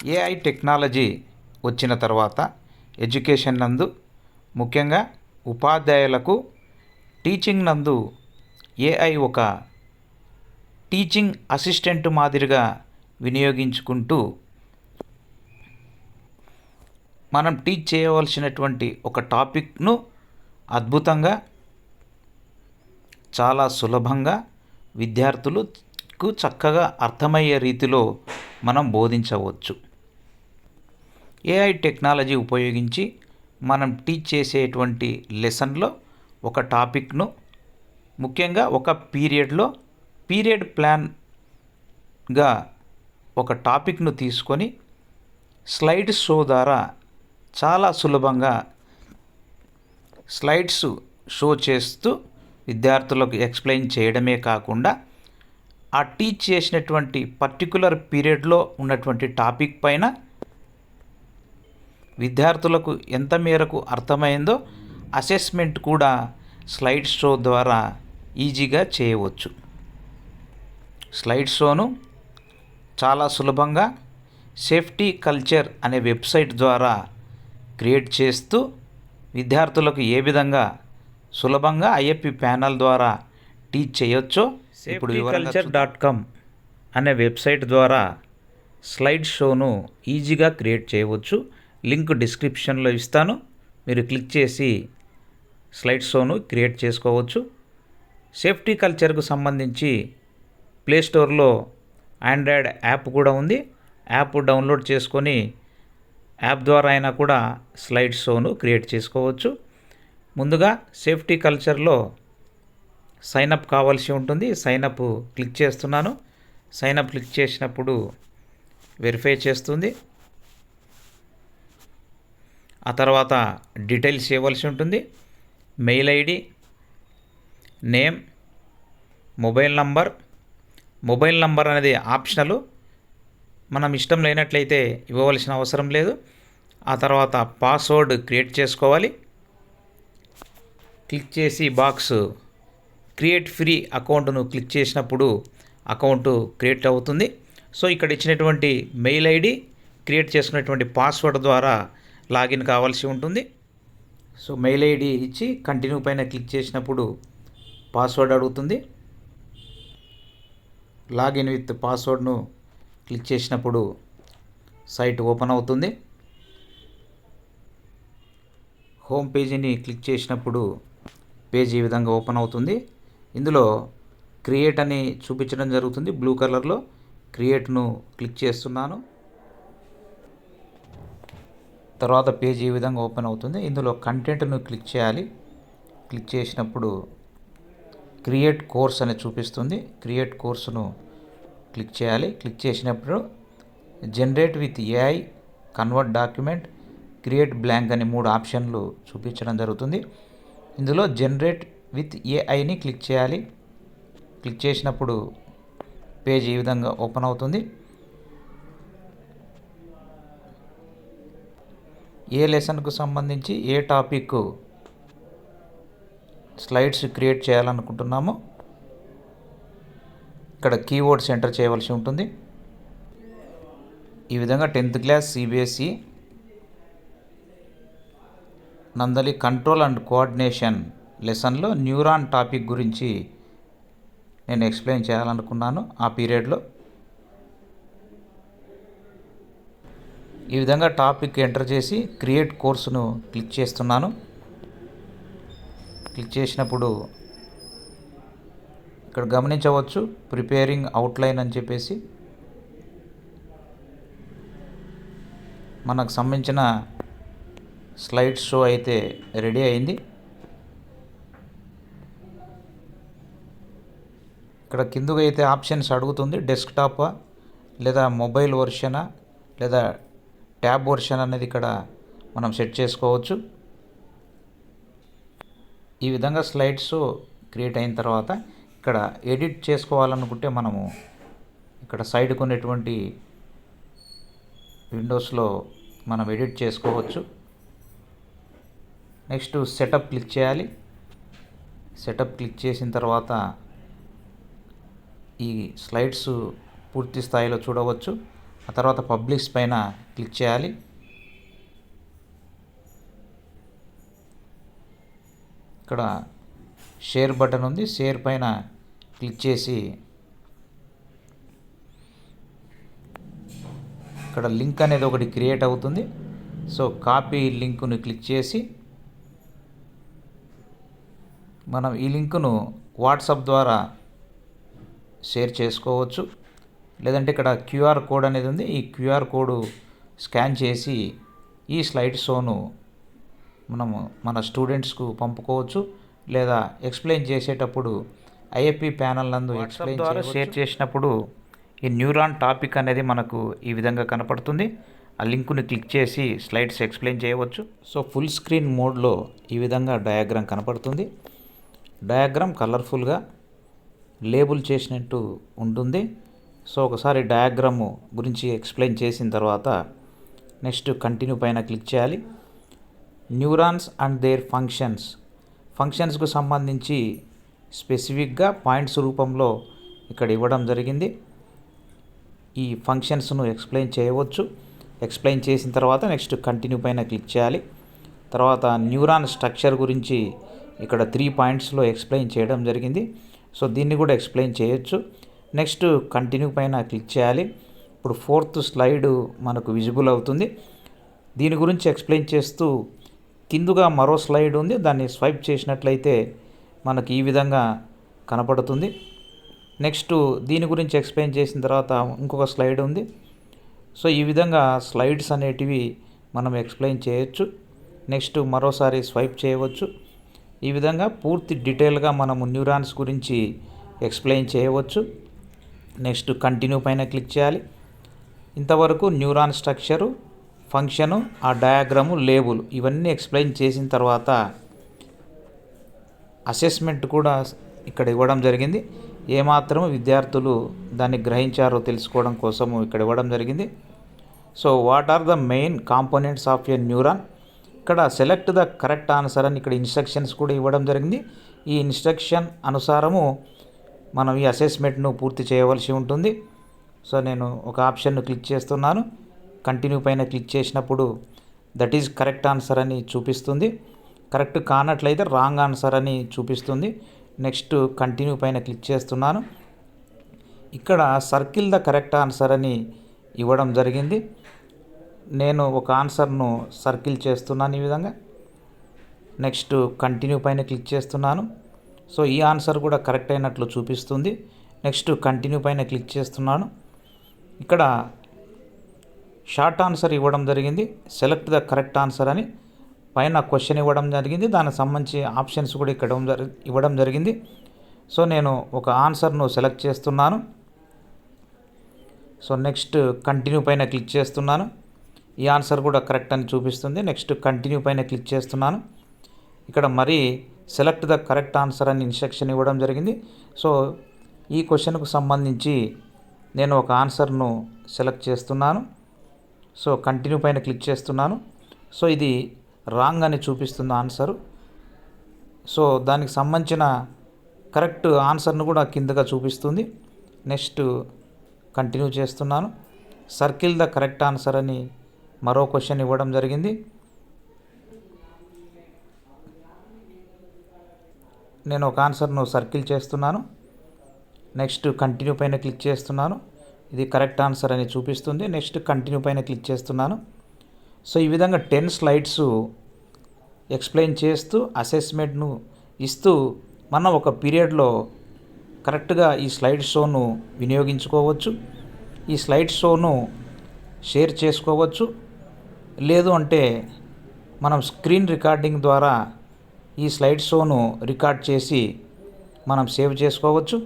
AI technology వచ్చిన తర్వాత education నందు ముఖ్యంగా ఉపాధ్యాయులకు టీచింగ్ నందు ఏఐ ఒక టీచింగ్ అసిస్టెంట్ మాదిరిగా వినియోగించుకుంటూ మనం టీచ్ చేయవలసినటువంటి ఒక టాపిక్ను అద్భుతంగా చాలా సులభంగా విద్యార్థులకు చక్కగా అర్థమయ్యే రీతిలో మనం బోధించవచ్చు. ఏఐ టెక్నాలజీ ఉపయోగించి మనం టీచ్ చేసేటువంటి లెసన్లో ఒక టాపిక్ను ముఖ్యంగా ఒక పీరియడ్లో పీరియడ్ ప్లాన్గా ఒక టాపిక్ను తీసుకొని స్లైడ్ షో ద్వారా చాలా సులభంగా స్లైడ్స్ షో చేస్తూ విద్యార్థులకు ఎక్స్ప్లెయిన్ చేయడమే కాకుండా ఆ టీచ్ చేసినటువంటి పర్టికులర్ పీరియడ్లో ఉన్నటువంటి టాపిక్ పైన విద్యార్థులకు ఎంత మేరకు అర్థమైందో అసెస్మెంట్ కూడా స్లైడ్ షో ద్వారా ఈజీగా చేయవచ్చు. స్లైడ్ షోను చాలా సులభంగా సేఫ్టీ కల్చర్ అనే వెబ్సైట్ ద్వారా క్రియేట్ చేస్తూ విద్యార్థులకు ఏ విధంగా సులభంగా ఐఎఫ్పి ప్యానల్ ద్వారా టీచ్ చేయొచ్చో ఇప్పుడు కల్చర్ డాట్ కామ్ అనే వెబ్సైట్ ద్వారా స్లైడ్ షోను ఈజీగా క్రియేట్ చేయవచ్చు. లింక్ డిస్క్రిప్షన్లో ఇస్తాను. మీరు క్లిక్ చేసి స్లైడ్ షోను క్రియేట్ చేసుకోవచ్చు. సేఫ్టీ కల్చర్కు సంబంధించి ప్లే స్టోర్లో ఆండ్రాయిడ్ యాప్ కూడా ఉంది. యాప్ డౌన్లోడ్ చేసుకొని యాప్ ద్వారా అయినా కూడా స్లైడ్ షోను క్రియేట్ చేసుకోవచ్చు. ముందుగా సేఫ్టీ కల్చర్లో సైనప్ కావాల్సి ఉంటుంది. సైనప్ క్లిక్ చేస్తున్నాను. సైనప్ క్లిక్ చేసినప్పుడు వెరిఫై చేస్తుంది. ఆ తర్వాత డీటెయిల్స్ ఇవ్వాల్సి ఉంటుంది. Mail ID name mobile number. Mobile number అనేది ఆప్షనల్. మనం ఇష్టం లేనట్లయితే ఇవ్వవలసిన అవసరం లేదు. ఆ తర్వాత పాస్వర్డ్ క్రియేట్ చేసుకోవాలి. క్లిక్ చేసి బాక్స్ క్రియేట్ ఫ్రీ అకౌంట్ను క్లిక్ చేసినప్పుడు అకౌంట్ క్రియేట్ అవుతుంది. సో ఇక్కడ ఇచ్చినటువంటి మెయిల్ ఐడి క్రియేట్ చేసుకున్నటువంటి పాస్వర్డ్ ద్వారా లాగిన్ కావాల్సి ఉంటుంది. సో మెయిల్ ఐడి ఇచ్చి కంటిన్యూ పైన క్లిక్ చేసినప్పుడు పాస్వర్డ్ అడుగుతుంది. లాగిన్ విత్ పాస్వర్డ్ను క్లిక్ చేసినప్పుడు సైట్ ఓపెన్ అవుతుంది. హోమ్ పేజీని క్లిక్ చేసినప్పుడు పేజ్ ఈ విధంగా ఓపెన్ అవుతుంది. ఇందులో క్రియేట్ అని చూపించడం జరుగుతుంది. బ్లూ కలర్లో క్రియేట్ను క్లిక్ చేస్తున్నాను. తర్వాత పేజ్ ఈ విధంగా ఓపెన్ అవుతుంది ఇందులో కంటెంట్ను క్లిక్ చేయాలి. క్లిక్ చేసినప్పుడు క్రియేట్ కోర్స్ అని చూపిస్తుంది. క్రియేట్ కోర్సును క్లిక్ చేయాలి. క్లిక్ చేసినప్పుడు generate with AI convert document create blank అని మూడు ఆప్షన్లు చూపించడం జరుగుతుంది. ఇందులో జనరేట్ విత్ ఏఐని క్లిక్ చేయాలి. క్లిక్ చేసినప్పుడు పేజ్ ఈ విధంగా ఓపెన్ అవుతుంది. ఏ లెసన్కు సంబంధించి ఏ టాపిక్ స్లైడ్స్ క్రియేట్ చేయాలనుకుంటున్నామో ఇక్కడ కీవర్డ్స్ ఎంటర్ చేయవలసి ఉంటుంది. ఈ విధంగా టెన్త్ క్లాస్ సిబిఎస్ఈ నందలి కంట్రోల్ అండ్ కోఆర్డినేషన్ లెసన్లో న్యూరాన్ టాపిక్ గురించి నేను ఎక్స్ప్లెయిన్ చేయాలనుకున్నాను ఆ పీరియడ్లో. ఈ విధంగా టాపిక్ ఎంటర్ చేసి క్రియేట్ కోర్సును క్లిక్ చేస్తున్నాను. క్లిక్ చేసినప్పుడు ఇక్కడ గమనించవచ్చు ప్రిపేరింగ్ అవుట్లైన్ అని చెప్పేసి. మనకు సంబంధించిన స్లైడ్ షో అయితే రెడీ అయింది. ఇక్కడ కిందకు అయితే ఆప్షన్స్ అడుగుతుంది డెస్క్టాపా లేదా మొబైల్ వర్షనా లేదా ట్యాబ్ వర్షన్ అనేది ఇక్కడ మనం సెట్ చేసుకోవచ్చు. ఈ విధంగా స్లైడ్స్ క్రియేట్ అయిన తర్వాత ఇక్కడ ఎడిట్ చేసుకోవాలనుకుంటే మనము ఇక్కడ సైడ్కు ఉన్నటువంటి విండోస్లో మనం ఎడిట్ చేసుకోవచ్చు. నెక్స్ట్ సెటప్ క్లిక్ చేయాలి. సెటప్ క్లిక్ చేసిన తర్వాత ఈ స్లైడ్స్ పూర్తి స్థాయిలో చూడవచ్చు. ఆ తర్వాత పబ్లిక్స్ పైన క్లిక్ చేయాలి. ఇక్కడ షేర్ బటన్ ఉంది. షేర్ పైన క్లిక్ చేసి ఇక్కడ లింక్ అనేది ఒకటి క్రియేట్ అవుతుంది. సో కాపీ లింకును క్లిక్ చేసి మనం ఈ లింకును వాట్సాప్ ద్వారా షేర్ చేసుకోవచ్చు. లేదంటే ఇక్కడ క్యూఆర్ కోడ్ అనేది ఉంది. ఈ క్యూఆర్ కోడ్ స్కాన్ చేసి ఈ స్లైడ్ షోను మనము మన స్టూడెంట్స్కు పంపుకోవచ్చు. లేదా ఎక్స్ప్లెయిన్ చేసేటప్పుడు ఐఎఫ్పి ప్యానల్ నందు ఎక్స్ప్లెయిన్ ద్వారా షేర్ చేసినప్పుడు ఈ న్యూరాన్ టాపిక్ అనేది మనకు ఈ విధంగా కనపడుతుంది. ఆ లింకుని క్లిక్ చేసి స్లైడ్స్ ఎక్స్ప్లెయిన్ చేయవచ్చు. సో ఫుల్ స్క్రీన్ మోడ్లో ఈ విధంగా డయాగ్రామ్ కనపడుతుంది. డయాగ్రామ్ కలర్ఫుల్గా లేబుల్ చేసినట్టు ఉంటుంది. సో ఒకసారి డయాగ్రాము గురించి ఎక్స్ప్లెయిన్ చేసిన తర్వాత నెక్స్ట్ కంటిన్యూ పైన క్లిక్ చేయాలి. Neurons and their functions. ఫంక్షన్స్కు సంబంధించి స్పెసిఫిక్గా పాయింట్స్ రూపంలో ఇక్కడ ఇవ్వడం జరిగింది. ఈ ఫంక్షన్స్ను ఎక్స్ప్లెయిన్ చేయవచ్చు. ఎక్స్ప్లెయిన్ చేసిన తర్వాత నెక్స్ట్ కంటిన్యూ పైన క్లిక్ చేయాలి. తర్వాత న్యూరాన్ స్ట్రక్చర్ గురించి ఇక్కడ త్రీ పాయింట్స్లో ఎక్స్ప్లెయిన్ చేయడం జరిగింది. సో దీన్ని కూడా ఎక్స్ప్లెయిన్ చేయొచ్చు. నెక్స్ట్ కంటిన్యూ పైన క్లిక్ చేయాలి. ఇప్పుడు ఫోర్త్ స్లైడ్ మనకు విజిబుల్ అవుతుంది. దీని గురించి ఎక్స్ప్లెయిన్ చేస్తూ కిందుగా మరో స్లైడ్ ఉంది. దాన్ని స్వైప్ చేసినట్లయితే మనకు ఈ విధంగా కనపడుతుంది. నెక్స్ట్ దీని గురించి ఎక్స్ప్లెయిన్ చేసిన తర్వాత ఇంకొక స్లైడ్ ఉంది. సో ఈ విధంగా స్లైడ్స్ అనేటివి మనం ఎక్స్ప్లెయిన్ చేయొచ్చు. నెక్స్ట్ మరోసారి స్వైప్ చేయవచ్చు. ఈ విధంగా పూర్తి డీటెయిల్గా మనము న్యూరాన్స్ గురించి ఎక్స్ప్లెయిన్ చేయవచ్చు. నెక్స్ట్ కంటిన్యూ పైన క్లిక్ చేయాలి. ఇంతవరకు న్యూరాన్ స్ట్రక్చరు ఫంక్షను ఆ డయాగ్రాము లేబుల్ ఇవన్నీ ఎక్స్ప్లెయిన్ చేసిన తర్వాత అసెస్మెంట్ కూడా ఇక్కడ ఇవ్వడం జరిగింది. ఏమాత్రం విద్యార్థులు దాన్ని గ్రహించారో తెలుసుకోవడం కోసము ఇక్కడ ఇవ్వడం జరిగింది. So what are the main components of a neuron ఇక్కడ సెలెక్ట్ ద కరెక్ట్ ఆన్సర్ అని ఇక్కడ ఇన్స్ట్రక్షన్స్ కూడా ఇవ్వడం జరిగింది. ఈ ఇన్స్ట్రక్షన్ అనుసారము మనం ఈ అసెస్మెంట్ను పూర్తి చేయవలసి ఉంటుంది. సో నేను ఒక ఆప్షన్ను క్లిక్ చేస్తున్నాను. కంటిన్యూ పైన క్లిక్ చేసినప్పుడు దట్ ఈజ్ కరెక్ట్ ఆన్సర్ అని చూపిస్తుంది. కరెక్ట్ కానట్లయితే రాంగ్ ఆన్సర్ అని చూపిస్తుంది. నెక్స్ట్ కంటిన్యూ పైన క్లిక్ చేస్తున్నాను. ఇక్కడ సర్కిల్ ద కరెక్ట్ ఆన్సర్ అని ఇవ్వడం జరిగింది. నేను ఒక ఆన్సర్ను సర్కిల్ చేస్తున్నాను ఈ విధంగా. నెక్స్ట్ కంటిన్యూ పైన క్లిక్ చేస్తున్నాను. సో ఈ ఆన్సర్ కూడా కరెక్ట్ అయినట్లు చూపిస్తుంది. నెక్స్ట్ కంటిన్యూ పైన క్లిక్ చేస్తున్నాను. ఇక్కడ షార్ట్ ఆన్సర్ ఇవ్వడం జరిగింది. సెలెక్ట్ ద కరెక్ట్ ఆన్సర్ అని పైన క్వశ్చన్ ఇవ్వడం జరిగింది. దానికి సంబంధించి ఆప్షన్స్ కూడా ఇక్కడ ఇవ్వడం జరిగింది. సో నేను ఒక ఆన్సర్ను సెలెక్ట్ చేస్తున్నాను. సో నెక్స్ట్ కంటిన్యూ పైన క్లిక్ చేస్తున్నాను. ఈ ఆన్సర్ కూడా కరెక్ట్ అని చూపిస్తుంది. నెక్స్ట్ కంటిన్యూ పైన క్లిక్ చేస్తున్నాను. ఇక్కడ మరి సెలెక్ట్ ద కరెక్ట్ ఆన్సర్ అని ఇన్స్ట్రక్షన్ ఇవ్వడం జరిగింది. సో ఈ క్వశ్చన్కు సంబంధించి నేను ఒక ఆన్సర్ను సెలెక్ట్ చేస్తున్నాను. సో కంటిన్యూ పైన క్లిక్ చేస్తున్నాను. సో ఇది రాంగ్ అని చూపిస్తుంది ఆన్సరు. సో దానికి సంబంధించిన కరెక్ట్ ఆన్సర్ను కూడా కిందగా చూపిస్తుంది. నెక్స్ట్ కంటిన్యూ చేస్తున్నాను. సర్కిల్ ద కరెక్ట్ ఆన్సర్ అని మరో క్వశ్చన్ ఇవ్వడం జరిగింది. నేను ఒక ఆన్సర్ను సర్కిల్ చేస్తున్నాను. నెక్స్ట్ కంటిన్యూ పైన క్లిక్ చేస్తున్నాను. ఇది కరెక్ట్ ఆన్సర్ అని చూపిస్తుంది. నెక్స్ట్ కంటిన్యూ పైన క్లిక్ చేస్తున్నాను. సో ఈ విధంగా టెన్ స్లైడ్స్ ఎక్స్ప్లెయిన్ చేస్తూ అసెస్మెంట్ను ఇస్తూ మనం ఒక పీరియడ్లో కరెక్ట్గా ఈ స్లైడ్ షోను వినియోగించుకోవచ్చు. ఈ స్లైడ్ షోను షేర్ చేసుకోవచ్చు. లేదు అంటే మనం స్క్రీన్ రికార్డింగ్ ద్వారా ఈ స్లైడ్ షోను రికార్డ్ చేసి మనం సేవ్ చేసుకోవచ్చు.